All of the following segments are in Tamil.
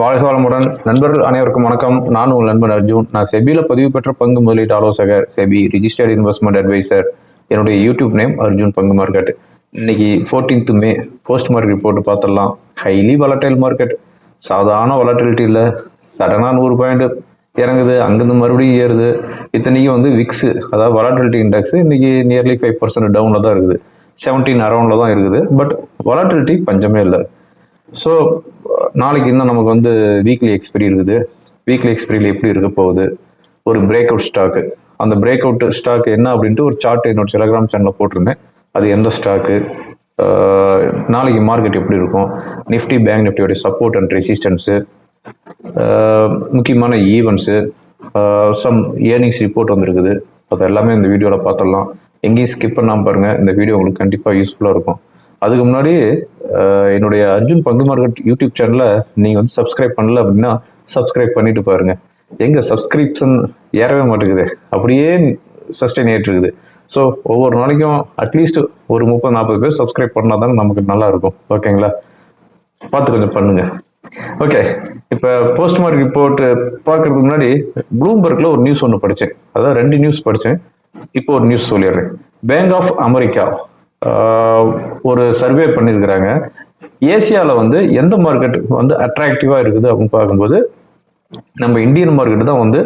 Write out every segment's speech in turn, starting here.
வாழ்க வளமுடன். நண்பர்கள் அனைவருக்கும் வணக்கம். நான் உங்கள் நண்பன் அர்ஜுன். நான் செபியில் பதிவு பெற்ற பங்கு முதலீட்டு ஆலோசகர் செபி ரிஜிஸ்டர்ட் இன்வெஸ்ட்மெண்ட் அட்வைசர் என்னுடைய யூடியூப் நேம் அர்ஜுன் பங்கு மார்க்கெட். இன்னைக்கு 14th May post market report பார்த்துடலாம். ஹைலி volatile மார்க்கெட் சாதாரண volatility இல்லை. சடனாக நூறு பாயிண்ட் இறங்குது. அங்கேருந்து மறுபடியும் ஏறுது. இத்தனைக்கும் வந்து விக்ஸு அதாவது volatility இண்டெக்ஸ் இன்னைக்கு நியர்லி ஃபைவ் பர்சன்ட் டவுனில் தான் இருக்குது. செவன்டீன் அரௌண்டில் தான் இருக்குது. பட் volatility பஞ்சமே இல்லை. ஸோ நாளைக்கு இன்னும் நமக்கு வந்து வீக்லி எக்ஸ்பிரி இருக்குது. வீக்லி எக்ஸ்பிரியில் எப்படி இருக்க போகுது? ஒரு பிரேக் அவுட் ஸ்டாக்கு அந்த பிரேக் அவுட் ஸ்டாக் என்ன அப்படின்ட்டு ஒரு சார்ட் என்னோட டெலகிராம் சேனலில் போட்டிருந்தேன். அது எந்த ஸ்டாக்கு நாளைக்கு மார்க்கெட் எப்படி இருக்கும்? நிஃப்டி பேங்க் நிஃப்டியோடைய சப்போர்ட் அண்ட் ரெசிஸ்டன்ஸு முக்கியமான ஈவெண்ட்ஸு சம் ஏர்னிங்ஸ் ரிப்போர்ட் வந்திருக்குது. அது எல்லாமே இந்த வீடியோவில் பார்த்துடலாம். எங்கேயும் ஸ்கிப் பண்ணாமல் பாருங்கள் இந்த வீடியோ உங்களுக்கு கண்டிப்பாக யூஸ்ஃபுல்லாக இருக்கும். அதுக்கு முன்னாடி என்னுடைய அர்ஜுன் பங்கு மார்க்கெட் யூடியூப் சேனலை நீங்கள் வந்து சப்ஸ்கிரைப் பண்ணல அப்படின்னா சப்ஸ்கிரைப் பண்ணிட்டு பாருங்கள் எங்கள் சப்ஸ்கிரிப்ஷன் ஏறவே மாட்டேங்குது. அப்படியே சஸ்டெயின் ஆகிட்டு இருக்குது. ஸோ ஒவ்வொரு நாளைக்கும் அட்லீஸ்ட் ஒரு முப்பது நாற்பது பேர் சப்ஸ்கிரைப் பண்ணால் தான் நமக்கு நல்லா இருக்கும். ஓகேங்களா பார்த்து கொஞ்சம் பண்ணுங்க. ஓகே இப்போ போஸ்ட் மார்க் ரிப்போர்ட் பார்க்கறதுக்கு முன்னாடி ப்ளூம்பர்க்கில் ஒரு நியூஸ் ஒன்று படித்தேன் அதாவது ரெண்டு நியூஸ் படித்தேன் இப்போ ஒரு நியூஸ் சொல்லிடுறேன். பேங்க் ஆஃப் அமெரிக்கா ஒரு சர்வே பண்ணியிருக்கிறாங்க ஏசியாவில் வந்து எந்த மார்க்கெட் வந்து அட்ராக்டிவாக இருக்குது அப்படின்னு பார்க்கும்போது நம்ம இந்தியன் மார்க்கெட் தான் வந்து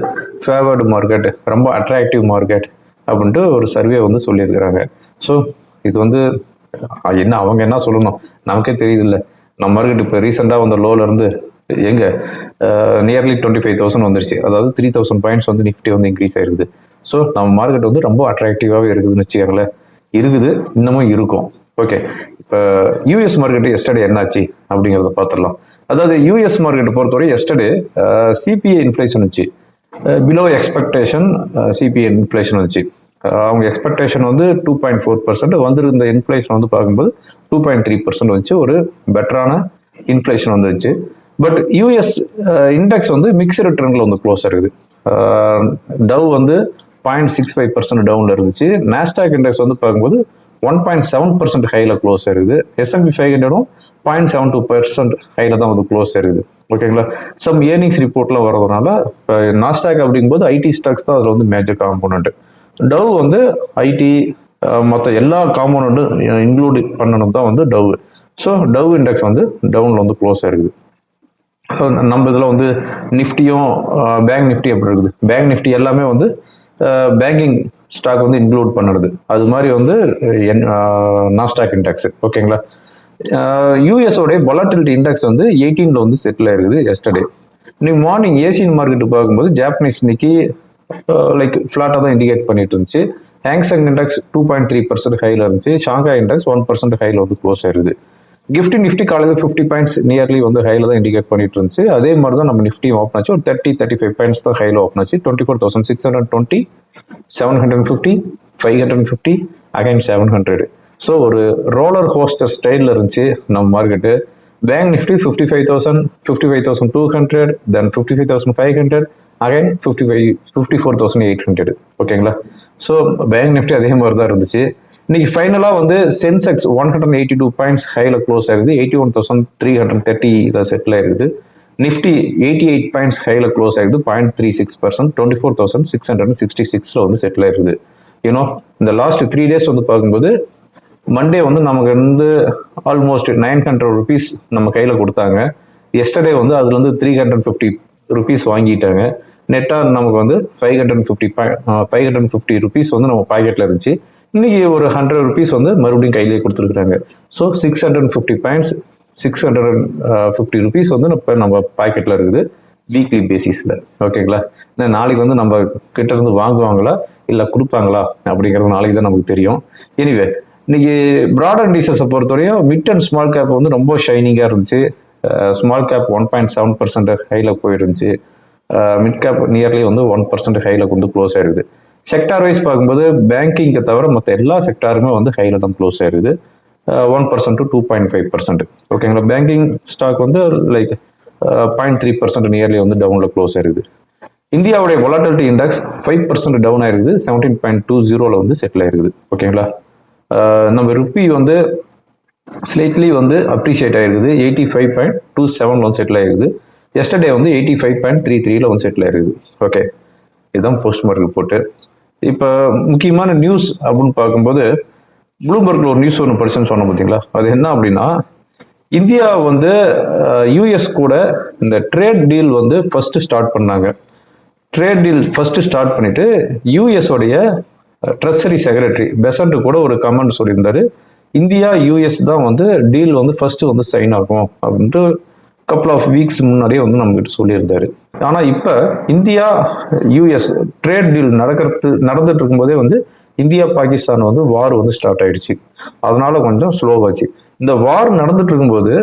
ஃபேவர்டு மார்க்கெட் ரொம்ப அட்ராக்டிவ் மார்க்கெட் அப்படின்ட்டு ஒரு சர்வே வந்து சொல்லியிருக்கிறாங்க. ஸோ இது வந்து என்ன அவங்க என்ன சொல்லணும்? நமக்கே தெரியுதுல்ல. நம்ம மார்க்கெட் இப்போ ரீசெண்டாக வந்த லோலேருந்து எங்கே எங்க நியர்லி டுவெண்ட்டி ஃபைவ் தௌசண்ட் வந்துருச்சு. அதாவது த்ரீ தௌசண்ட் பாயிண்ட்ஸ் வந்து நிஃப்டி வந்து இன்க்ரீஸ் ஆயிருக்குது. ஸோ நம்ம மார்க்கெட் வந்து ரொம்ப அட்ராக்டிவாகவே இருக்குதுன்னு வச்சுக்கோங்களேன். இருக்குது இன்னமும் இருக்கும். ஓகே இப்போ யூஎஸ் மார்க்கெட் எஸ்டர்டே என்னாச்சு அப்படிங்கிறத பார்த்துடலாம் அதாவது யூஎஸ் மார்க்கெட் பொறுத்தவரை எஸ்டர்டே சிபிஐ இன்ஃப்ளேஷன் வச்சு பிலோ எக்ஸ்பெக்டேஷன் சிபிஐ இன்ஃப்ளேஷன் வந்துச்சு. அவங்க எக்ஸ்பெக்டேஷன் வந்து டூ பாயிண்ட் ஃபோர் பர்சன்ட் வந்திருந்த இன்ஃப்ளேஷன் வந்து பார்க்கும்போது டூ பாயிண்ட் த்ரீ பர்சன்ட் வந்துச்சு. ஒரு பெட்டரான இன்ஃப்ளேஷன் வந்துச்சு. பட் யூஎஸ் இண்டெக்ஸ் வந்து மிக்சடு ட்ரெண்டில் வந்து க்ளோஸ் இருக்குது. டவ் வந்து பாயிண்ட் சிக்ஸ் ஃபைவ் பர்சன்ட் டவுனில் இருந்துச்சு. நாஸ்டாக் இண்டெக்ஸ் வந்து பார்க்கும்போது ஒன் பாயிண்ட் செவன் பர்சன்ட் ஹையில் க்ளோஸ் இருக்குது எஸ்எம்பி ஃபைவ் ஹண்ட்ரடும் பாயிண்ட் செவன் டூ பர்சன்ட் ஹையில் தான் வந்து க்ளோஸ் இருக்குது ஓகேங்களா சம் ஏர்னிங்ஸ் ரிப்போர்ட்லாம் வரதுனால இப்போ நாஸ்டாக் அப்படிங்கும்போது ஐடி ஸ்டாக்ஸ் தான் அதில் வந்து மேஜர் காம்போனண்ட் டவ் வந்து ஐடி மற்ற எல்லா காம்போனண்ட்டும் இன்க்ளூட் பண்ணணும் தான் வந்து டவ் ஸோ டவ் இண்டெக்ஸ் வந்து டவுனில் வந்து க்ளோஸ் இருக்குது நம்ம இதில் வந்து நிஃப்டியும் பேங்க் நிஃப்டி அப்படி இருக்குது. பேங்க் நிஃப்டி எல்லாமே வந்து பேங்கிங் ஸ்டாக் வந்து இன்க்ளூட் பண்ணுறது. அது மாதிரி வந்து நாஸ்டாக் இண்டெக்ஸ் ஓகேங்களா யூஎஸ் பொலாட்டிலிட்டி இண்டெக்ஸ் வந்து எயிட்டீனில் வந்து செட்டில் ஆயிருக்குது எஸ்டர்டே இன்னைக்கு மார்னிங் ஏசியன் மார்க்கெட்டு பார்க்கும்போது ஜாப்பனீஸ் இன்னைக்கு லைக் ஃப்ளாட்டாக தான் இண்டிகேட் பண்ணிட்டு இருந்துச்சு. Hang Seng index two point three percent ஹையில் இருந்துச்சு. ஷாங்காய் இண்டெக்ஸ் ஒன் பர்சன்ட் ஹையில் வந்து க்ளோஸ் ஆயிருக்குது கிஃப்டி நிஃப்டி காலையில் ஃபிஃப்டி பாயிண்ட்ஸ் நியர்லி வந்து ஹையில் தான் இண்டிகேட் பண்ணிட்டு இருந்துச்சு. அதே மாதிரி தான் நம்ம நிஃப்டியும் ஓப்பன் ஆச்சு. ஒரு தேர்ட்டி தேர்ட்டி ஃபைவ் பாயிண்ட்ஸ் தான் ஹையில் ஓப்பன் ஆச்சு. Twenty four thousand six hundred twenty seven hundred fifty five hundred fifty again seven hundred so ஒரு ரோலர் ஹோஸ்டர் ஸ்டைலில் இருந்துச்சு நம்ம market bank Nifty fifty five thousand fifty five thousand two hundred then fifty five thousand five hundred again fifty five fifty four thousand eight hundred ஓகேங்களா ஸோ பேங்க் நிஃப்டி அதே மாதிரி தான் இருந்துச்சு. இன்னைக்கு ஃபைனலாக வந்து Sensex one hundred eighty two points ஹையில் க்ளோஸ் ஆகுது. Eighty one thousand three hundred தேர்ட்டியில் settle ஆயிருது நிஃப்டி எயிட்டி எயிட் பாயிண்ட்ஸ் ஹையில் க்ளோஸ் ஆகுது. Point three six percent twenty four thousand six hundred sixty சிக்ஸில் வந்து செட்டில் ஆயிருக்குது. யூனோ இந்த லாஸ்ட் த்ரீ டேஸ் வந்து பார்க்கும்போது மண்டே வந்து நமக்கு வந்து ஆல்மோஸ்ட் நைன் ஹண்ட்ரட் ருபீஸ் நம்ம கையில் கொடுத்தாங்க. எஸ்டர்டே வந்து அதுலேருந்து த்ரீ ஹண்ட்ரட் ஃபிஃப்டி ருபீஸ் வாங்கிட்டாங்க. நெட்டாக நமக்கு வந்து five hundred fifty five hundred fifty rupees வந்து நம்ம பாக்கெட்டில் இருந்துச்சு. இன்னைக்கு ஒரு ஹண்ட்ரட் ருபீஸ் வந்து மறுபடியும் கையிலேயே கொடுத்துருக்குறாங்க. So six hundred fifty points six hundred fifty rupees வந்து இப்போ நம்ம பாக்கெட்டில் இருக்குது. வீக்லி பேசிஸில் ஓகேங்களா ஏன்னா நாளைக்கு வந்து நம்ம கிட்ட இருந்து வாங்குவாங்களா? இல்லை கொடுப்பாங்களா? அப்படிங்கிறது நாளைக்கு தான் நமக்கு தெரியும். எனிவே இன்னைக்கு ப்ராட் இண்டீசஸை பொறுத்தவரையும் மிட் அண்ட் ஸ்மால் கேப் வந்து ரொம்ப ஷைனிங்காக இருந்துச்சு. Small gap one point seven percent ஹையில் போயிருந்துச்சு. மிட் கேப் நியர்லி வந்து ஒன் பர்சன்ட் ஹையில் வந்து க்ளோஸ் ஆயிருக்குது. செக்டார் வைஸ் பார்க்கும்போது பேங்கிங்கை தவிர மற்ற எல்லா செக்டாருமே வந்து ஹையில் தான் க்ளோஸ் ஆயிருது one percent to two point five percent ஓகேங்களா பேங்கிங் ஸ்டாக் வந்து like point three percent nearly வந்து டவுனில் க்ளோஸ் ஆயிருது இந்தியாவுடைய volatility index five percent down ஆயிருக்குது. செவன்டீன் பாயிண்ட் டூ ஜீரோவில் வந்து செட்டில் ஆயிருக்குது. ஓகேங்களா நம்ம ருப்பி வந்து ஸ்லைட்லி வந்து அப்ரிஷியேட் ஆயிருக்குது. எயிட்டி ஃபைவ் பாயிண்ட் டூ செவனில் வந்து செட்டில் ஆயிருக்குது. எஸ்டர்டே வந்து எயிட்டி ஃபைவ் பாயிண்ட் த்ரீ த்ரீல வந்து செட்டில் ஆயிருக்குது. ஓகே இதுதான் போஸ்ட் மார்க் ரிப்போர்ட்டு இப்போ முக்கியமான நியூஸ் அப்படின்னு பார்க்கும்போது ப்ளூபர்க்ல ஒரு நியூஸ் ஒன்று படிச்சுன்னு சொன்னோம் பார்த்தீங்களா அது என்ன அப்படின்னா இந்தியா வந்து யூஎஸ் கூட இந்த ட்ரேட் டீல் வந்து ஃபர்ஸ்ட் ஸ்டார்ட் பண்ணாங்க. ட்ரேட் டீல் ஃபர்ஸ்ட் ஸ்டார்ட் பண்ணிட்டு யூஎஸ் உடைய ட்ரெஸரி செக்ரட்டரி பெசன்ட் கூட ஒரு கமெண்ட் சொல்லியிருந்தாரு. இந்தியா யூஎஸ் தான் வந்து டீல் வந்து ஃபர்ஸ்ட் வந்து சைன் ஆகும் அப்படின்ட்டு கப்புள் ஆஃப் வீக்ஸ் முன்னாடியே வந்து நம்மகிட்ட சொல்லியிருந்தாரு. ஆனால் இப்போ இந்தியா யூஎஸ் ட்ரேட் டீல் நடக்கிறது நடந்துட்டு இருக்கும்போதே வந்து இந்தியா பாகிஸ்தான் வந்து வார் வந்து ஸ்டார்ட் ஆயிடுச்சு. அதனால கொஞ்சம் ஸ்லோவாச்சு இந்த வார் நடந்துட்டு இருக்கும்போது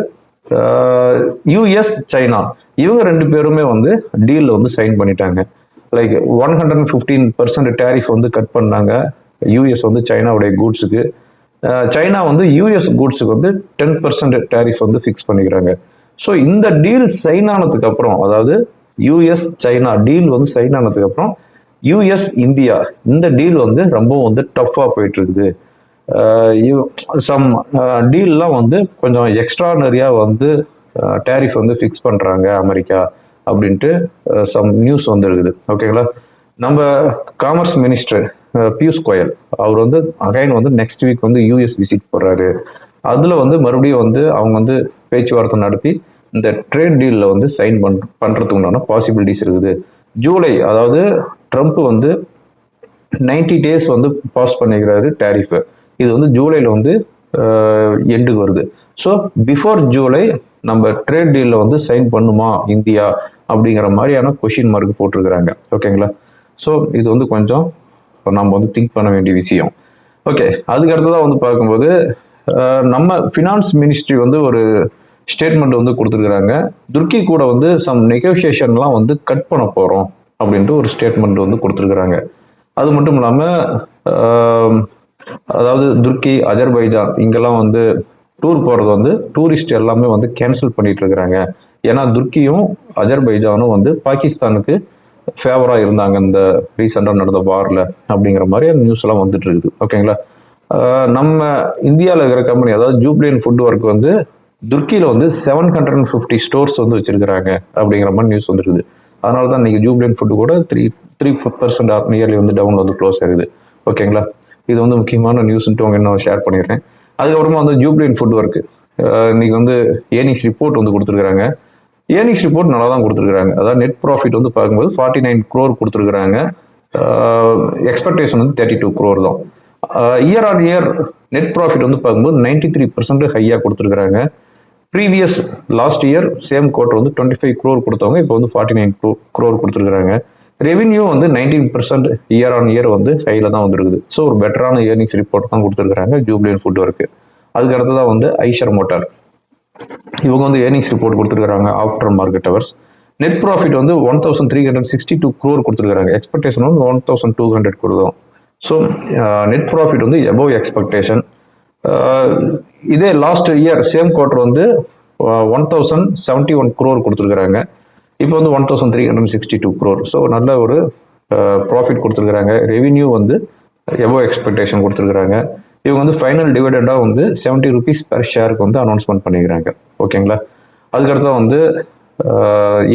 யூஎஸ் சைனா இவங்க ரெண்டு பேருமே வந்து டீலில் வந்து சைன் பண்ணிட்டாங்க. Like one hundred and fifteen percent tariff வந்து கட் பண்ணாங்க. யூஎஸ் வந்து சைனாவுடைய கூட்ஸுக்கு சைனா வந்து யூஎஸ் கூட்ஸுக்கு வந்து டென் பர்சன்ட் டேரிஃப் வந்து ஃபிக்ஸ் பண்ணிக்கிறாங்க. ஸோ இந்த டீல் சைன் ஆனதுக்கு அப்புறம் அதாவது யூஎஸ் சைனா டீல் வந்து சைன் ஆனதுக்கு அப்புறம் யூஎஸ் இந்தியா இந்த டீல் வந்து ரொம்ப வந்து டஃப்பாக போயிட்டு இருக்குது சம் டீல்லாம் வந்து கொஞ்சம் எக்ஸ்ட்ரானரியாக வந்து டேரிஃப் வந்து ஃபிக்ஸ் பண்ணுறாங்க அமெரிக்கா அப்படின்ட்டு சம் நியூஸ் வந்துருக்குது. ஓகேங்களா நம்ம காமர்ஸ் மினிஸ்டர் பியூஷ் கோயல் அவர் வந்து அகைன் வந்து நெக்ஸ்ட் வீக் வந்து யூஎஸ் விசிட் போடுறாரு. அதில் வந்து மறுபடியும் வந்து அவங்க வந்து பேச்சுவார்த்தை நடத்தி இந்த ட்ரேட் டீலில் வந்து சைன் பண் பண்ணுறதுக்கு உண்டான பாசிபிலிட்டிஸ் இருக்குது. ஜூலை அதாவது ட்ரம்ப் வந்து 90 டேஸ் வந்து பாஸ் பண்ணிக்கிறாரு டேரிஃபு இது வந்து ஜூலையில் வந்து எண்டுக்கு வருது. ஸோ பிஃபோர் ஜூலை நம்ம ட்ரேட் டீலில் வந்து சைன் பண்ணுமா இந்தியா அப்படிங்கிற மாதிரியான கொஷின் மார்க் போட்டிருக்கிறாங்க. ஓகேங்களா ஸோ இது வந்து கொஞ்சம் நம்ம வந்து திங்க் பண்ண வேண்டிய விஷயம். ஓகே அதுக்கு அடுத்ததாக வந்து பார்க்கும்போது நம்ம ஃபினான்ஸ் மினிஸ்ட்ரி வந்து ஒரு ஸ்டேட்மெண்ட் வந்து கொடுத்துருக்குறாங்க. துர்க்கி கூட வந்து சம் நெகோசியேஷன்லாம் வந்து கட் பண்ண போகிறோம் அப்படின்ட்டு ஒரு ஸ்டேட்மெண்ட் வந்து கொடுத்துருக்குறாங்க. அது மட்டும் இல்லாமல் அதாவது துர்க்கி அஜர்பைஜான் இங்கெல்லாம் வந்து டூர் போகிறது வந்து டூரிஸ்ட் எல்லாமே வந்து கேன்சல் பண்ணிட்டு இருக்கிறாங்க ஏன்னா துர்க்கியும் அஜர்பைஜானும் வந்து பாகிஸ்தானுக்கு ஃபேவராக இருந்தாங்க இந்த ரீசெண்டாக நடந்த வாரில் அப்படிங்கிற மாதிரி நியூஸ் எல்லாம் வந்துட்டு இருக்குது ஓகேங்களா நம்ம இந்தியாவில் இருக்கிற கம்பெனி அதாவது ஜூப்ளியன் ஃபுட் ஒர்க் வந்து துர்க்கியில் வந்து seven hundred and fifty stores வந்து வச்சிருக்கிறாங்க அப்படிங்கிற மாதிரி நியூஸ் வந்துருக்குது. அதனால தான் இன்னைக்கு ஜூப்ளியன் ஃபுட் கூட த்ரீ த்ரீ பர்சன்ட் நியர்லி வந்து டவுன் வந்து க்ளோஸ் ஆகுது. ஓகேங்களா இது வந்து முக்கியமான நியூஸ்ன்ட்டு உங்க இன்னும் ஷேர் பண்ணிடுறேன். அதுக்கப்புறமா வந்து ஜூப்ளியன் ஃபுட் ஒர்க்கு இன்னைக்கு வந்து ஏர்னிங்ஸ் ரிப்போர்ட் வந்து கொடுத்துருக்காங்க ஏர்னிங்ஸ் ரிப்போர்ட் நல்லா தான் கொடுத்துருக்காங்க அதாவது நெட் ப்ராஃபிட் வந்து பார்க்கும்போது ஃபார்ட்டி நைன் க்ரோர் கொடுத்துருக்காங்க எக்ஸ்பெக்டேஷன் வந்து தேர்ட்டி டூ க்ரோர் தான் year on year net profit வந்து பார்க்கும்போது நைன்டி த்ரீ பர்சன்ட் ஹையாக கொடுத்துருக்குறாங்க. Previous last year same quarter வந்து டுவெண்ட்டி ஃபைவ் க்ரோர் கொடுத்தவங்க இப்போ வந்து ஃபார்ட்டி நைன் க்ரோர் கொடுத்துருக்காங்க ரெவென்யூ வந்து nineteen percent year on year வந்து ஹையில் தான் வந்துருக்குது. ஸோ ஒரு பெட்டரான இயர்னிங்ஸ் ரிப்போர்ட் தான் கொடுத்துருக்காங்க ஜூப்ளியன் ஃபுட் ஒர்க்கு அதுக்கு தான் வந்து ஐஷர் மோட்டார் இவங்க வந்து ஏர்னிங்ஸ் ரிப்போர்ட் கொடுத்துருக்காங்க after market hours net profit வந்து one thousand three hundred sixty two crore கொடுத்துருக்காங்க எக்ஸ்பெக்டேஷன் வந்து ஒன் தௌசண்ட் டூ ஹண்ட்ரட் கொடுத்தோம். ஸோ நெட் ப்ராஃபிட் வந்து எபோவ் எக்ஸ்பெக்டேஷன் இதே லாஸ்ட் இயர் சேம் குவார்டர் வந்து one thousand seventy one crore கொடுத்துருக்குறாங்க. இப்போ வந்து one thousand three hundred sixty two crore so நல்ல ஒரு ப்ராஃபிட் கொடுத்துருக்குறாங்க. ரெவின்யூ வந்து எவ்வளோ எக்ஸ்பெக்டேஷன் கொடுத்துருக்குறாங்க. இவங்க வந்து ஃபைனல் டிவைடடாக வந்து செவன்ட்டி ருபீஸ் பெர் ஷேருக்கு வந்து அனௌன்ஸ்மெண்ட் பண்ணிக்கிறாங்க. ஓகேங்களா? அதுக்கடுத்து வந்து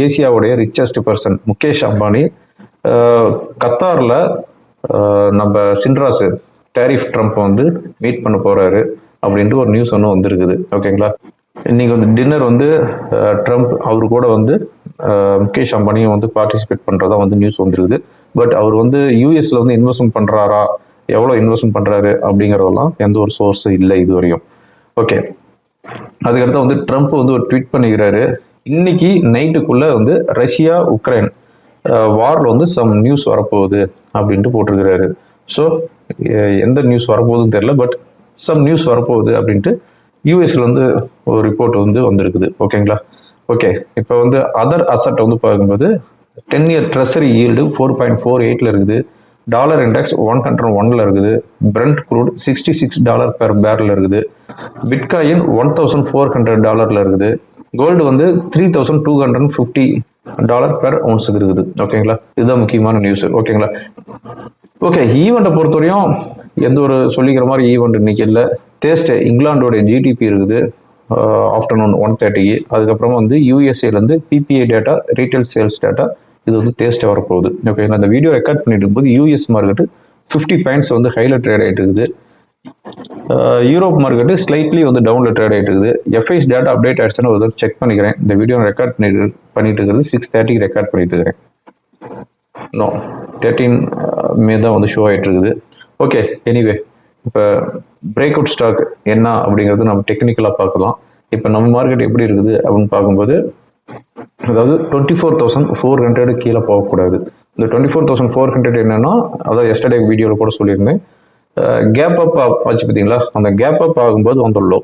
ஏசியாவுடைய ரிச்சஸ்ட் பர்சன் முகேஷ் அம்பானி. கத்தாரில் நம்ம சின்ராஸு டேரிஃப் ட்ரம்ப் வந்து மீட் பண்ண போறாரு அப்படின்ட்டு ஒரு நியூஸ் ஒன்று வந்திருக்குது. ஓகேங்களா இன்றைக்கி வந்து டின்னர் வந்து ட்ரம்ப் அவர் கூட வந்து ஆஹ், முகேஷ் அம்பானியும் வந்து பார்ட்டிசிபேட் பண்ணுறதா வந்து நியூஸ் வந்துருக்குது. பட் அவர் வந்து யூஎஸில் வந்து இன்வெஸ்ட்மெண்ட் பண்ணுறாரா எவ்வளோ இன்வெஸ்ட்மெண்ட் பண்ணுறாரு அப்படிங்கிறதெல்லாம் எந்த ஒரு சோர்ஸ் இல்லை இது வரையும் ஓகே அதுக்கடுத்து வந்து ட்ரம்ப் வந்து ஒரு ட்வீட் பண்ணிக்கிறாரு. இன்னைக்கு நைட்டுக்குள்ள வந்து ரஷ்யா உக்ரைன் வாரில் வந்து சம் நியூஸ் வரப்போகுது அப்படின்ட்டு போட்டிருக்கிறாரு. ஸோ எந்த நியூஸ் வரப்போகுதுன்னு தெரியல பட் சம் நியூஸ் வரப்போகுது அப்படின்ட்டு யூஎஸ்ல வந்து ஒரு ரிப்போர்ட் வந்து வந்திருக்குது. ஓகேங்களா ஓகே இப்போ வந்து அதர் அசட் வந்து பார்க்கும்போது ten year treasury yield four point four எயிட்டில் இருக்குது. டாலர் இண்டெக்ஸ் ஒன் ஹண்ட்ரட் ஒன்ல இருக்குது. Brent crude sixty six dollar per barrel இருக்குது. Bitcoin one thousand four hundred டாலர்ல இருக்குது. கோல்டு வந்து three thousand two hundred fifty dollar per ஒன்ஸுக்கு இருக்குது. ஓகேங்களா இதுதான் முக்கியமான நியூஸ் ஓகேங்களா ஓகே ஈவெண்ட்டை e பொறுத்தவரையும் எந்த ஒரு சொல்லிக்கிற மாதிரி e ஈவெண்ட் இன்னைக்கு இல்லை. தேஸ்டே இங்கிலாண்டோடைய ஜிடிபி இருக்குது. ஆஃப்டர்நூன் ஒன் தேர்ட்டிக்கு அதுக்கப்புறமா வந்து யூஎஸ்ஏலேருந்து PPI data retail sales data இது வந்து தேஸ்ட்டாக வரப்போகுது. ஓகே நான் இந்த வீடியோ ரெக்கார்ட் பண்ணிட்டு இருக்கும்போது யூஎஸ் மார்க்கெட்டு ஃபிஃப்டி பாயிண்ட்ஸ் வந்து ஹைல ட்ரேட் ஆகிட்டு இருக்குது. யூரோப் மார்க்கெட்டு ஸ்லைட்லி வந்து டவுனில் ட்ரேட் ஆகிட்டு இருக்குது. எஃப்ஐஸ் டேட்டா அப்டேட் ஆகிடுச்சுன்னு ஒரு செக் பண்ணிக்கிறேன். இந்த வீடியோ ரெக்கார்ட் பண்ணிட்டு பண்ணிட்டு இருக்கிறது சிக்ஸ் தேர்ட்டிக்கு ரெக்கார்ட் பண்ணிட்டு இருக்கிறேன். நோ தேர்ட்டீன் மே தான் வந்து ஷோ ஆகிட்டு இருக்குது ஓகே எனிவே இப்போ பிரேக் அவுட் ஸ்டாக் என்ன அப்படிங்கிறது நம்ம டெக்னிக்கலாக பார்க்கலாம். இப்போ நம்ம மார்க்கெட் எப்படி இருக்குது அப்படின்னு பார்க்கும்போது அதாவது twenty four thousand four hundred கீழே போகக்கூடாது. இந்த twenty four thousand four hundred என்னென்னா அதாவது எஸ்டர்டே வீடியோவில் கூட சொல்லியிருந்தேன். கேப் அப் ஆச்சு பார்த்தீங்களா? அந்த கேப் அப் ஆகும்போது வந்து லோ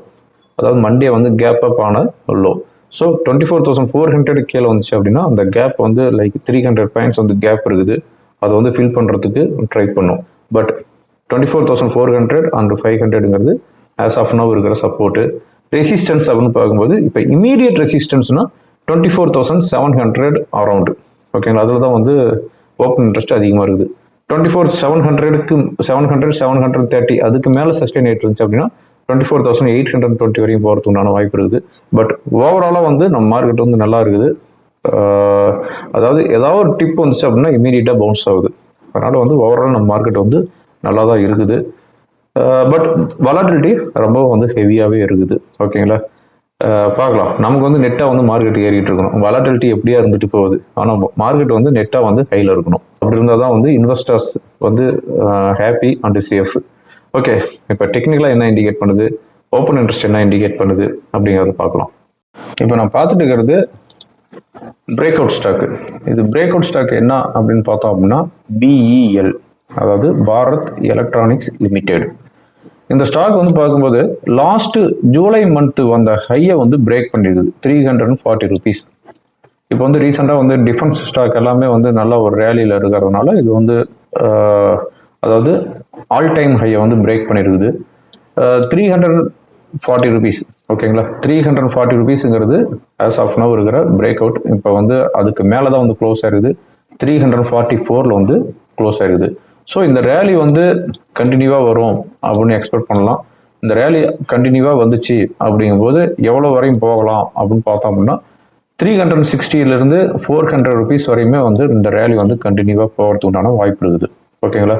அதாவது மண்டே வந்து கேப் அப் ஆன low so twenty four thousand four hundred கீழே வந்துச்சு அப்படின்னா அந்த கேப் வந்து லைக் த்ரீ ஹண்ட்ரட் பாயிண்ட்ஸ் வந்து கேப் இருக்குது. அதை வந்து ஃபில் பண்ணுறதுக்கு ட்ரை பண்ணும். But twenty four thousand four hundred and five ஹண்ட்ரடுங்கிறது as of now இருக்கிற சப்போர்ட்டு ரெசிஸ்டன்ஸ் அப்படின்னு பார்க்கும்போது இப்போ immediate ரெசிஸ்டன்ஸ்னா twenty four thousand seven hundred around ஓகேங்களா அதில் தான் வந்து ஓப்பன் இன்ட்ரெஸ்ட் அதிகமாக இருக்குது. டுவெண்ட்டி ஃபோர் செவன் ஹண்ட்ரடுக்கு seven hundred seven hundred thirty அதுக்கு மேலே சஸ்டெயின் ஆகிட்டு இருந்துச்சு அப்படின்னா twenty four thousand eight hundred twenty வரையும் போகிறதுக்கு உண்டான வாய்ப்பு இருக்குது. பட் ஓவராலாக வந்து நம்ம மார்க்கெட் வந்து நல்லா இருக்குது. அதாவது ஏதாவது ஒரு டிப் வந்துச்சு அப்படின்னா இமீடியட்டாக பவுன்ஸ் ஆகுது. அதனால் வந்து ஓவரால் நம்ம மார்க்கெட் வந்து நல்லா தான் இருக்குது பட் வலாட்டிலிட்டி ரொம்ப வந்து ஹெவியாகவே இருக்குது. ஓகேங்களா பார்க்கலாம். நமக்கு வந்து நெட்டாக வந்து மார்க்கெட் ஏறிட்டு இருக்கணும். வலாட்டிலிட்டி எப்படியா இருந்துட்டு போகுது? ஆனால் மார்க்கெட் வந்து நெட்டாக வந்து ஹையில் இருக்கணும். அப்படி இருந்தால் தான் வந்து இன்வெஸ்டர்ஸ் வந்து ஹாப்பி அண்ட் சேஃப் ஓகே இப்போ டெக்னிக்கலாக என்ன இண்டிகேட் பண்ணுது? ஓப்பன் இன்ட்ரெஸ்ட் என்ன இண்டிகேட் பண்ணுது? அப்படிங்கிறத பார்க்கலாம். இப்போ நான் பார்த்துட்டு இருக்கிறது பிரேக் அவுட் ஸ்டாக்கு இது பிரேக் அவுட் ஸ்டாக் என்ன அப்படின்னு பார்த்தோம் அப்படின்னா பிஇஎல் அதாவது பாரத் எலக்ட்ரானிக்ஸ் லிமிடெட் இந்த ஸ்டாக் வந்து பார்க்கும்போது லாஸ்ட்டு ஜூலை மந்த்து வந்த ஹையை வந்து பிரேக் பண்ணிடுது three hundred and forty rupees இப்போ வந்து ரீசெண்டாக வந்து டிஃபென்ஸ் ஸ்டாக் எல்லாமே வந்து நல்ல ஒரு ரேலியில் இருக்கிறதுனால இது வந்து அதாவது ஆல் டைம் ஹையை வந்து பிரேக் பண்ணியிருக்குது த்ரீ ஹண்ட்ரட் ஃபார்ட்டி ருபீஸ் ஓகேங்களா த்ரீ ஹண்ட்ரட் ஃபார்ட்டி ருபீஸுங்கிறது ஆஸ் ஆஃப் நவ் இருக்கிற பிரேக் அவுட் இப்போ வந்து அதுக்கு மேலே தான் வந்து க்ளோஸ் ஆயிருக்குது. த்ரீ ஹண்ட்ரட் ஃபார்ட்டி ஃபோரில் வந்து க்ளோஸ் ஆயிருக்குது. ஸோ இந்த ரேலி வந்து கண்டினியூவாக வரும் அப்படின்னு எக்ஸ்பெக்ட் பண்ணலாம். இந்த ரேலி கண்டினியூவாக வந்துச்சு அப்படிங்கும்போது எவ்வளோ வரையும் போகலாம் அப்படின்னு பார்த்தோம் அப்படின்னா த்ரீ ஹண்ட்ரட் சிக்ஸ்டியிலேருந்து ஃபோர் ஹண்ட்ரட் ருபீஸ் வரையுமே வந்து இந்த ரேலி வந்து கண்டினியூவாக போகிறதுக்கு உண்டான வாய்ப்பு இருக்குது. ஓகேங்களா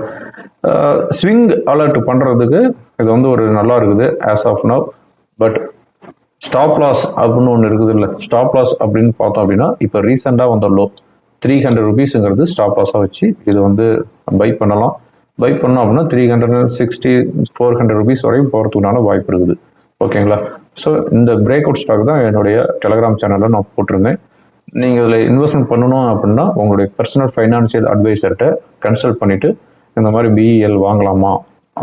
ஸ்விங் அலர்ட் பண்ணுறதுக்கு இது வந்து ஒரு நல்லா இருக்குது as of now but stop loss அப்படின்னு ஒன்று இருக்குது இல்லை. ஸ்டாப் லாஸ் அப்படின்னு பார்த்தோம் அப்படின்னா இப்போ ரீசெண்டாக வந்த லோ த்ரீ ஹண்ட்ரட் ருபீஸுங்கிறது ஸ்டாப் லாஸாக வச்சு இது வந்து பை பண்ணலாம். பை பண்ணோம் அப்படின்னா three hundred sixty four hundred rupees வரையும் போகிறதுக்குனால வாய்ப்பு இருக்குது. ஓகேங்களா ஸோ இந்த பிரேக் அவுட் ஸ்டாக் தான் என்னுடைய டெலகிராம் சேனலில் நான் போட்டிருந்தேன். நீங்கள் இதில் இன்வெஸ்ட்மெண்ட் பண்ணணும் அப்படின்னா உங்களுடைய பர்சனல் ஃபைனான்சியல் அட்வைசர்கிட்ட கன்சல்ட் பண்ணிவிட்டு இந்த மாதிரி பிஇஎல் வாங்கலாமா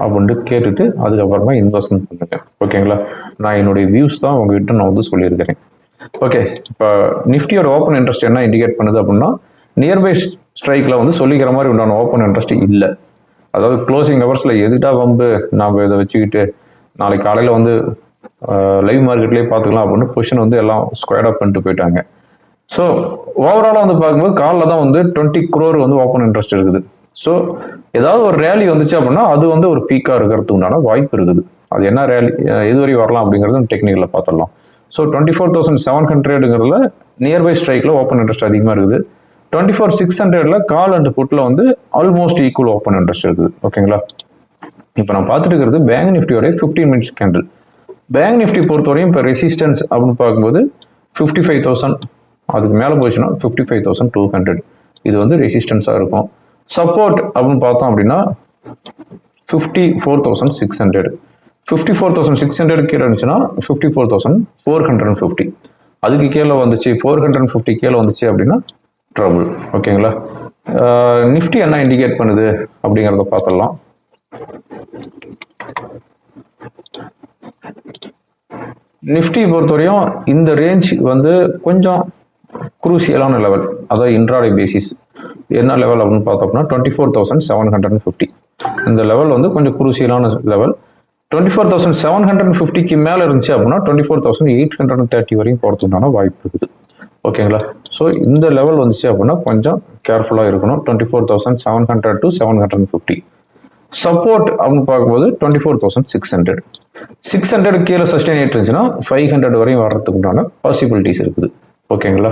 அப்படின்ட்டு கேட்டுட்டு அதுக்கப்புறமா இன்வெஸ்ட்மெண்ட் பண்ணுங்க. ஓகேங்களா நான் என்னுடைய வியூஸ் தான் உங்ககிட்ட நான் வந்து சொல்லியிருக்கிறேன். ஓகே இப்போ நிஃப்டியோட ஓப்பன் இன்ட்ரெஸ்ட் என்ன இண்டிகேட் பண்ணுது அப்படின்னா நியர்பை ஸ்ட்ரைக்கில் வந்து சொல்லிக்கிற மாதிரி உண்டான ஓப்பன் இன்ட்ரெஸ்ட் இல்லை. அதாவது க்ளோசிங் ஹவர்ஸில் எதுக்கிட்டா வம்பு? நாம் இதை வச்சுக்கிட்டு நாளைக்கு காலையில் வந்து லைவ் மார்க்கெட்லேயே பார்த்துக்கலாம் அப்படின்னு பொசிஷன் வந்து எல்லாம் ஸ்கொயர் அப் பண்ணிட்டு போயிட்டாங்க. ஸோ ஓவராலாக வந்து பார்க்கும்போது காலில் தான் வந்து டுவெண்ட்டி குரோர் வந்து ஓப்பன் இன்ட்ரெஸ்ட் இருக்குது. ஸோ ஏதாவது ஒரு ரேலி வந்துச்சு அப்படின்னா அது வந்து ஒரு பீக்காக இருக்கிறதுக்கு உண்டான வாய்ப்பு இருக்குது. அது என்ன ரேலி இதுவரை வரலாம் அப்படிங்கிறது டெக்னிக்கலில் பார்த்துடலாம் so twenty four thousand seven ஹண்ட்ரடுங்கிறதுல nearby ஸ்ட்ரைக்கில் ஓப்பன் இன்ட்ரெஸ்ட் அதிகமாக இருக்குது. டுவெண்ட்டி ஃபோர் சிக்ஸ் ஹண்ட்ரடில் கால் அண்ட் புட்டில் வந்து ஆல்மோஸ்ட் ஈக்குவல் ஓப்பன் இன்ட்ரெஸ்ட் இருக்குது. ஓகேங்களா இப்போ நான் பார்த்துட்டு இருக்கிறது பேங்க் நிஃப்டியோட fifteen minutes candle bank Nifty பொறுத்தவரையும் இப்போ ரெசிஸ்டன்ஸ் அப்படின்னு பார்க்கும்போது ஃபிஃப்டி ஃபைவ் தௌசண்ட் அதுக்கு மேலே போச்சுன்னா fifty five thousand two hundred இது வந்து ரெசிஸ்டன்ஸாக இருக்கும். சப்போர்ட் அப்படின்னு பார்த்தோம் அப்படின்னா fifty four thousand six hundred fifty four thousand six hundred கீழே இருந்துச்சுன்னா fifty four thousand four hundred and fifty அதுக்கு கீழே வந்துச்சு ஃபோர் ஹண்ட்ரட் அண்ட் ஃபிஃப்டி கீழே வந்துச்சு அப்படின்னா ட்ரபுள் ஓகேங்களா? நிஃப்டி என்ன இண்டிகேட் பண்ணுது அப்படிங்கிறத பார்த்துடலாம். நிஃப்டி பொறுத்தவரையும் இந்த ரேஞ்ச் வந்து கொஞ்சம் குரூசியலான லெவல் அதாவது இன்ட்ராடே பேசிஸ் என்ன லெவல் அப்படின்னு பார்த்தோம்னா twenty four thousand seven hundred and fifty இந்த லெவல் வந்து கொஞ்சம் குரூசியலான level twenty four thousand seven hundred and ஃபிஃப்டிக்கு மேலே இருந்துச்சு அப்படின்னா twenty four thousand eight hundred and thirty வரையும் போகிறதுக்கான வாய்ப்பு இருக்குது. ஓகேங்களா ஸோ இந்த லெவல் வந்துச்சு அப்படின்னா கொஞ்சம் கேர்ஃபுல்லாக இருக்கணும். Twenty four thousand seven hundred to seven hundred and fifty support அப்படின்னு பார்க்கும்போது twenty four thousand six hundred six hundred கீழே சஸ்டெயின் ஆகிட்டு இருந்துச்சுன்னா ஃபைவ் ஹண்ட்ரட் வரையும் வர்றதுக்கு உண்டான பாசிபிலிட்டிஸ் இருக்குது ஓகேங்களா